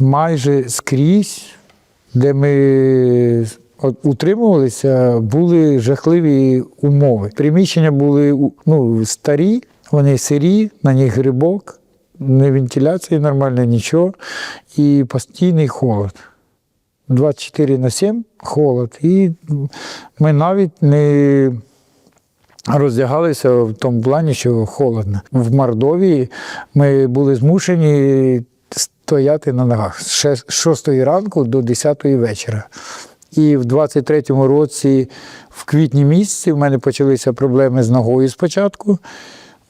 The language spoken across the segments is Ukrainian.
майже скрізь, де ми утримувалися, були жахливі умови. Приміщення були ну, старі, вони сирі, на них грибок, не вентиляції нормально, нічого, і постійний холод. 24 на 7 холод. І ми навіть не роздягалися в тому плані, що холодно. В Мордовії ми були змушені стояти на ногах з ше- з 6 ранку до 10 вечора. І в 23-му році, в квітні місяці, в мене почалися проблеми з ногою спочатку.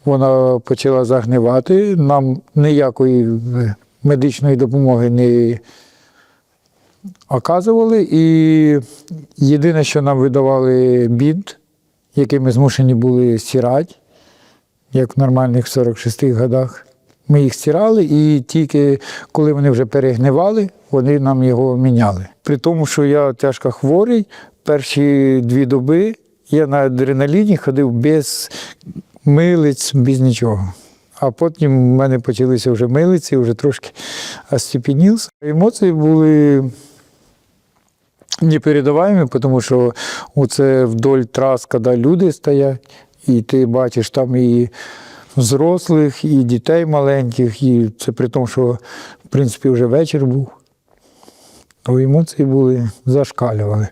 Вона почала загнивати. Нам ніякої е, медичної допомоги не оказували. І єдине, що нам видавали бінт, який ми змушені були стирати, як в нормальних 46 х годах. Ми їх стирали, і тільки коли вони вже перегнивали, вони нам його міняли. При тому, що я тяжко хворий, перші дві доби я на адреналіні ходив без милиць, без нічого. А потім в мене почалися вже милиці, вже трошки остепенівся. Емоції були непередаваемі, тому що оце вдоль трас, коли люди стоять, і ти бачиш там і взрослих, і дітей маленьких, і це при тому, що в принципі вже вечір був. То емоції були, зашкалювали.